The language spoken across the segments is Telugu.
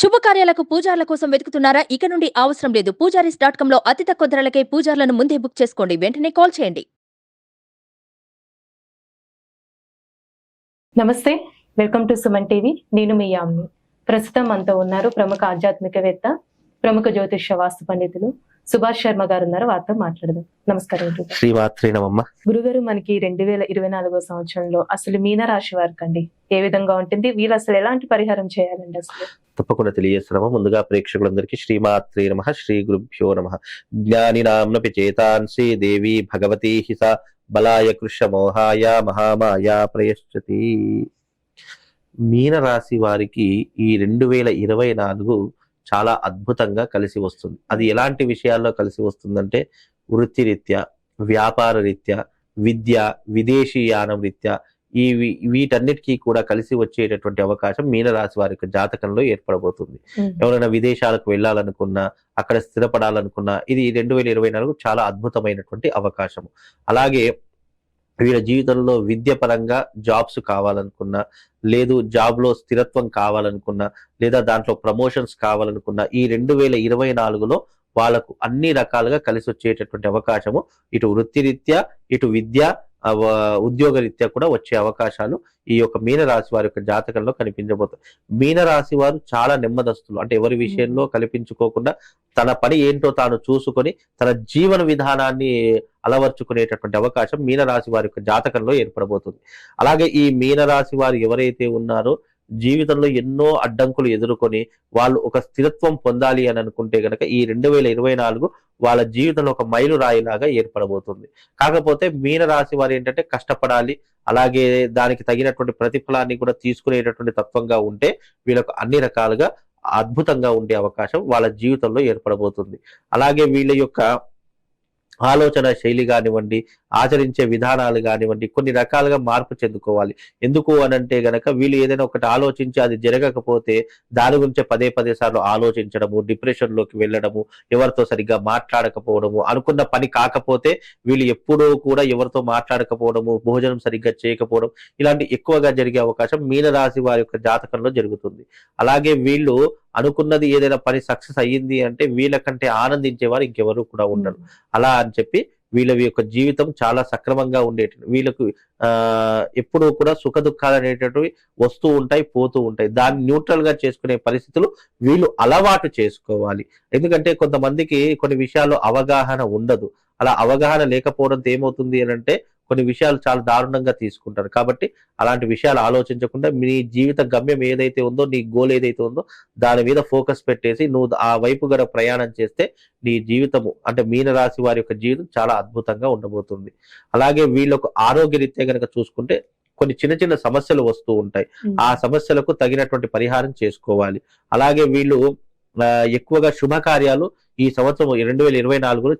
శుభకార్యాలకు పూజార్ల కోసం వెతుకుతున్నారా? ఇక నుండి అవసరం లేదు. పూజారీస్ డాట్ కామ్లో అతి తక్కువ ధరలకే పూజార్లను ముందే బుక్ చేసుకోండి. వెంటనే కాల్ చేయండి. నమస్తే. Welcome to Suman TV. నేను మీ యామ్ని. ప్రస్తుతం మనతో ఉన్నారు ప్రముఖ ఆధ్యాత్మికవేత్త ప్రముఖ జ్యోతిష్య వాస్తు పండితులు సుభాష్ శర్మ గారు ఉన్నారు వారితో మాట్లాడదాం. నమస్కారం నమమ్మ గురుగారు మనకి రెండు వేల ఇరవై నాలుగో సంవత్సరంలో అసలు మీన రాశి వారికి అండి ఏ విధంగా ఉంటుంది? వీళ్ళు అసలు ఎలాంటి పరిహారం చేయాలండి అసలు? తప్పకుండా తెలియజేస్తున్నాము. ముందుగా ప్రేక్షకులందరికీ శ్రీమాత్రే నమ శ్రీ గురుభ్యో నమ. జ్ఞానినాంనపి చేతాన్సి దేవి భగవతి హిస బలాయ కృష మోహాయ మహామాయ ప్రయశ్చతి. మీన రాశి వారికి ఈ రెండు వేల ఇరవై నాలుగు చాలా అద్భుతంగా కలిసి వస్తుంది. అది ఎలాంటి విషయాల్లో కలిసి వస్తుందంటే వృత్తిరీత్యా వ్యాపార రీత్యా విద్య విదేశీయానం రీత్యా ఈ వీటన్నిటికీ కూడా కలిసి వచ్చేటటువంటి అవకాశం మీనరాశి వారి యొక్క జాతకంలో ఏర్పడబోతుంది. ఎవరైనా విదేశాలకు వెళ్ళాలనుకున్నా అక్కడ స్థిరపడాలనుకున్నా ఇది రెండు వేల ఇరవై నాలుగు చాలా అద్భుతమైనటువంటి అవకాశం అలాగే వీళ్ళ జీవితంలో విద్య పరంగా జాబ్స్ కావాలనుకున్నా లేదు జాబ్లో స్థిరత్వం కావాలనుకున్నా లేదా దాంట్లో ప్రమోషన్స్ కావాలనుకున్నా ఈ రెండు వేల ఇరవై నాలుగులో వాళ్ళకు అన్ని రకాలుగా కలిసి వచ్చేటటువంటి అవకాశము. ఇటు వృత్తిరీత్యా ఇటు విద్య ఆ, వ- ఉద్యోగ రీత్యా కూడా వచ్చే అవకాశాలు ఈ యొక్క మీన రాశి వారి యొక్క జాతకంలో కనిపించబోతుంది మీన రాశి వారు చాలా నెమ్మదస్తులు. అంటే ఎవరి విషయంలో కల్పించుకోకుండా తన పని ఏంటో తాను చూసుకొని తన జీవన విధానాన్ని అలవర్చుకునేటటువంటి అవకాశం మీన రాశి వారి యొక్క జాతకంలో ఏర్పడబోతుంది. అలాగే ఈ మీన రాశి వారు ఎవరైతే ఉన్నారో జీవితంలో ఎన్నో అడ్డంకులు ఎదుర్కొని వాళ్ళు ఒక స్థిరత్వం పొందాలి అని అనుకుంటే గనక ఈ రెండు వేల ఇరవై నాలుగు వాళ్ళ జీవితంలో ఒక మైలు రాయిలాగా ఏర్పడబోతుంది. కాకపోతే మీన రాశి వారు ఏంటంటే కష్టపడాలి అలాగే దానికి తగినటువంటి ప్రతిఫలాన్ని కూడా తీసుకునేటటువంటి తత్వంగా ఉంటే వీళ్ళకు అన్ని రకాలుగా అద్భుతంగా ఉండే అవకాశం వాళ్ళ జీవితంలో ఏర్పడబోతుంది. అలాగే వీళ్ళ యొక్క ఆలోచన శైలి కానివ్వండి ఆచరించే విధానాలు కానివ్వండి కొన్ని రకాలుగా మార్పు చెందుకోవాలి. ఎందుకు అనంటే గనక వీళ్ళు ఏదైనా ఒకటి ఆలోచించి అది జరగకపోతే దాని గురించి పదే పదే సార్లు ఆలోచించడము డిప్రెషన్లోకి వెళ్ళడము ఎవరితో సరిగ్గా మాట్లాడకపోవడము అనుకున్న పని కాకపోతే వీళ్ళు ఎప్పుడూ కూడా ఎవరితో మాట్లాడకపోవడము భోజనం సరిగ్గా చేయకపోవడం ఇలాంటి ఎక్కువగా జరిగే అవకాశం మీనరాశి వారి యొక్క జాతకంలో జరుగుతుంది. అలాగే వీళ్ళు అనుకున్నది ఏదైనా పని సక్సెస్ అయ్యింది అంటే వీళ్ళకంటే ఆనందించేవారు ఇంకెవరు కూడా ఉండరు. అలా అని చెప్పి వీళ్ళ యొక్క జీవితం చాలా సక్రమంగా ఉండేట వీళ్ళకు ఆ ఎప్పుడూ కూడా సుఖ దుఃఖాలు అనేటటువంటివి వస్తూ ఉంటాయి పోతూ ఉంటాయి. దాన్ని న్యూట్రల్గా చేసుకునే పరిస్థితులు వీళ్ళు అలవాటు చేసుకోవాలి. ఎందుకంటే కొంతమందికి కొన్ని విషయాల్లో అవగాహన ఉండదు. అలా అవగాహన లేకపోవడంతో ఏమవుతుంది అని అంటే కొన్ని విషయాలు చాలా దారుణంగా తీసుకుంటారు. కాబట్టి అలాంటి విషయాలు ఆలోచించకుండా మీ జీవిత గమ్యం ఏదైతే ఉందో నీ గోల్ ఏదైతే ఉందో దాని మీద ఫోకస్ పెట్టేసి నువ్వు ఆ వైపు గల ప్రయాణం చేస్తే నీ జీవితము అంటే మీన రాశి వారి యొక్క జీవితం చాలా అద్భుతంగా ఉండబోతుంది. అలాగే వీళ్ళకు ఆరోగ్య రీత్యా కనుక చూసుకుంటే కొన్ని చిన్న చిన్న సమస్యలు వస్తూ ఉంటాయి. ఆ సమస్యలకు తగినటువంటి పరిహారం చేసుకోవాలి. అలాగే వీళ్ళు ఎక్కువగా శుభకార్యాలు ఈ సంవత్సరం రెండు వేల ఇరవై నాలుగులో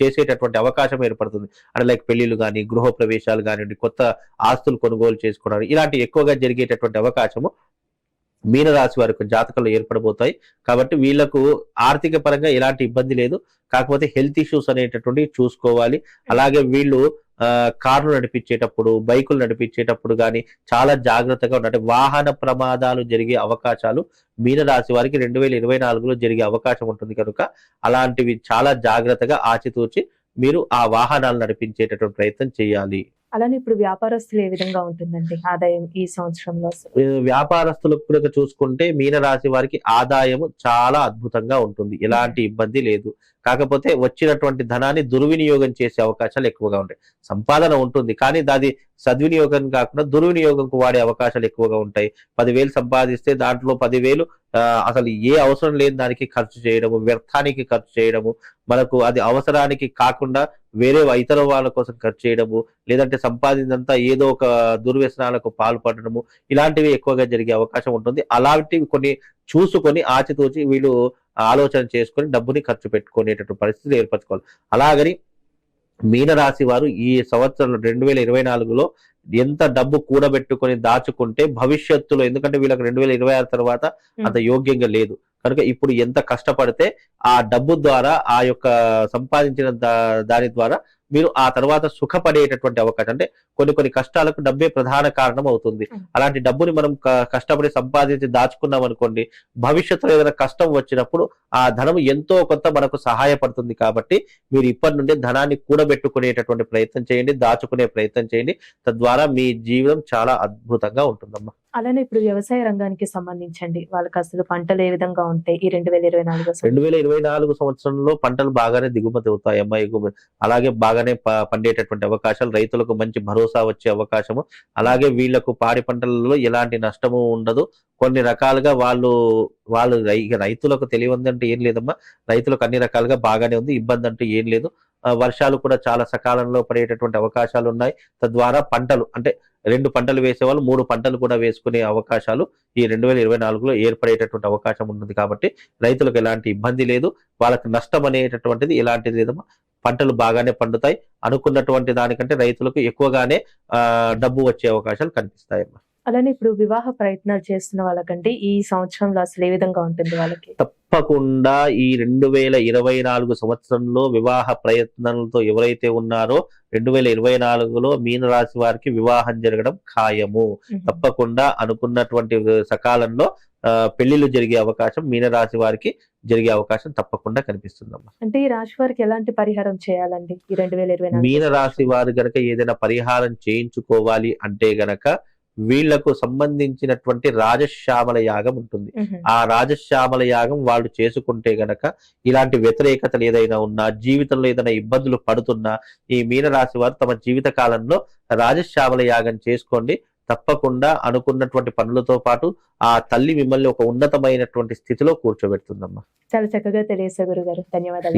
చేసేటటువంటి అవకాశం ఏర్పడుతుంది. అంటే లైక్ పెళ్ళిళ్ళు కానీ గృహ ప్రవేశాలు కానివ్వండి కొత్త ఆస్తులు కొనుగోలు చేసుకోవడం ఇలాంటి ఎక్కువగా జరిగేటటువంటి అవకాశము మీనరాశి వారికి జాతకంలో ఏర్పడబోతాయి. కాబట్టి వీళ్ళకు ఆర్థిక పరంగా ఎలాంటి ఇబ్బంది లేదు. కాకపోతే హెల్త్ ఇష్యూస్ అనేటటువంటి చూసుకోవాలి. అలాగే వీళ్ళు కార్లు నడిపించేటప్పుడు బైకులు నడిపించేటప్పుడు కానీ చాలా జాగ్రత్తగా ఉండాలి. వాహన ప్రమాదాలు జరిగే అవకాశాలు మీనరాశి వారికి రెండు వేల ఇరవై నాలుగులో జరిగే అవకాశం ఉంటుంది కనుక అలాంటివి చాలా జాగ్రత్తగా ఆచితూచి మీరు ఆ వాహనాలు నడిపించేటటువంటి ప్రయత్నం చేయాలి. అలానే ఇప్పుడు వ్యాపారస్తులు ఏ విధంగా ఉంటుందండి ఆదాయం ఈ సంవత్సరంలో? వ్యాపారస్తులకు కూడా చూసుకుంటే మీన రాశి వారికి ఆదాయం చాలా అద్భుతంగా ఉంటుంది. ఎలాంటి ఇబ్బంది లేదు. కాకపోతే వచ్చినటువంటి ధనాన్ని దుర్వినియోగం చేసే అవకాశాలు ఎక్కువగా ఉంటాయి. సంపాదన ఉంటుంది. కానీ దాది సద్వినియోగం కాకుండా దుర్వినియోగంకు వాడే అవకాశాలు ఎక్కువగా ఉంటాయి. పదివేలు సంపాదిస్తే దాంట్లో పదివేలు అసలు ఏ అవసరం లేని దానికి ఖర్చు చేయడము వ్యర్థానికి ఖర్చు చేయడము మనకు అది అవసరానికి కాకుండా వేరే ఇతర వాళ్ళ కోసం ఖర్చు చేయడము లేదంటే సంపాదిందంతా ఏదో ఒక దుర్వ్యసనాలకు పాల్పడడము ఇలాంటివి ఎక్కువగా జరిగే అవకాశం ఉంటుంది. అలాంటివి కొన్ని చూసుకొని ఆచితూచి వీళ్ళు ఆలోచన చేసుకొని డబ్బుని ఖర్చు పెట్టుకునేటటువంటి పరిస్థితి ఏర్పరచుకోవాలి. అలాగని మీనరాశి వారు ఈ సంవత్సరం రెండు వేల ఇరవై నాలుగులో ఎంత డబ్బు కూడబెట్టుకొని దాచుకుంటే భవిష్యత్తులో ఎందుకంటే వీళ్ళకి రెండు వేల ఇరవై ఆరు తర్వాత అంత యోగ్యంగా లేదు. కనుక ఇప్పుడు ఎంత కష్టపడితే ఆ డబ్బు ద్వారా ఆ యొక్క సంపాదించిన దా- దాని ద్వారా మీరు ఆ తర్వాత సుఖపడేటటువంటి అవకాశం అంటే కొన్ని కొన్ని కష్టాలకు డబ్బే ప్రధాన కారణం అవుతుంది. అలాంటి డబ్బుని మనం కష్టపడి సంపాదించి దాచుకున్నాం అనుకోండి భవిష్యత్తులో ఏదైనా కష్టం వచ్చినప్పుడు ఆ ధనం ఎంతో కొంత మనకు సహాయపడుతుంది కాబట్టి మీరు ఇప్పటి నుండి ధనాన్ని కూడబెట్టుకునేటటువంటి ప్రయత్నం చేయండి దాచుకునే ప్రయత్నం చేయండి. తద్వారా మీ జీవితం చాలా అద్భుతంగా ఉంటుందమ్మా. అలానే ఇప్పుడు వ్యవసాయ రంగానికి సంబంధించండి. వాళ్ళకి అసలు పంటలు ఏ విధంగా ఉంటాయి? ఈ రెండు వేల ఇరవై నాలుగు రెండు వేల ఇరవై నాలుగు సంవత్సరంలో పంటలు బాగానే దిగుమతి అవుతాయి అమ్మా ఎగుమతి అలాగే బాగానే పండేటటువంటి అవకాశాలు రైతులకు మంచి భరోసా వచ్చే అవకాశము. అలాగే వీళ్ళకు పాడి పంటలలో ఎలాంటి నష్టము ఉండదు. కొన్ని రకాలుగా వాళ్ళు వాళ్ళు రైతులకు తెలియందంటే ఏం లేదమ్మా. రైతులకు అన్ని రకాలుగా బాగానే ఉంది. ఇబ్బంది అంటూ ఏం లేదు. వర్షాలు కూడా చాలా సకాలంలో పడేటటువంటి అవకాశాలు ఉన్నాయి. తద్వారా పంటలు అంటే రెండు పంటలు వేసేవాళ్ళు మూడు పంటలు కూడా వేసుకునే అవకాశాలు ఈ రెండు వేల ఇరవై నాలుగులో ఏర్పడేటటువంటి అవకాశం ఉన్నది కాబట్టి రైతులకు ఎలాంటి ఇబ్బంది లేదు. వాళ్ళకి నష్టం అనేటటువంటిది ఎలాంటిది లేదమ్మా. పంటలు బాగానే పండుతాయి. అనుకున్నటువంటి దానికంటే రైతులకు ఎక్కువగానే ఆ డబ్బు వచ్చే అవకాశాలు కనిపిస్తాయమ్మా. అలానే ఇప్పుడు వివాహ ప్రయత్నాలు చేస్తున్న వాళ్ళకంటే ఈ సంవత్సరంలో అసలు ఏ విధంగా ఉంటుంది వాళ్ళకి? తప్పకుండా ఈ రెండు వేల ఇరవై నాలుగు సంవత్సరంలో వివాహ ప్రయత్నాలతో ఎవరైతే ఉన్నారో రెండు వేల ఇరవై నాలుగులో మీనరాశి వారికి వివాహం జరగడం ఖాయము. తప్పకుండా అనుకున్నటువంటి సకాలంలో పెళ్ళిళ్ళు జరిగే అవకాశం మీనరాశి వారికి జరిగే అవకాశం తప్పకుండా కనిపిస్తుందమ్మా. అంటే ఈ రాశి వారికి ఎలాంటి పరిహారం చేయాలండి ఈ రెండు వేల ఇరవై నాలుగు మీన రాశి వారు గనక ఏదైనా పరిహారం చేయించుకోవాలి అంటే గనక వీళ్ళకు సంబంధించినటువంటి రాజశ్యామల యాగం ఉంటుంది. ఆ రాజశ్యామల యాగం వాళ్ళు చేసుకుంటే గనక ఇలాంటి వ్యతిరేకతలు ఏదైనా ఉన్నా జీవితంలో ఏదైనా ఇబ్బందులు పడుతున్నా ఈ మీన రాశి వారు తమ జీవిత కాలంలో రాజశ్యామల యాగం చేసుకోండి. తప్పకుండా అనుకున్నటువంటి పనులతో పాటు ఆ తల్లి మిమ్మల్ని ఒక ఉన్నతమైనటువంటి స్థితిలో కూర్చోబెడుతుందమ్మా. చాలా చక్కగా తెలియసే గురుగారు. ధన్యవాదాలు.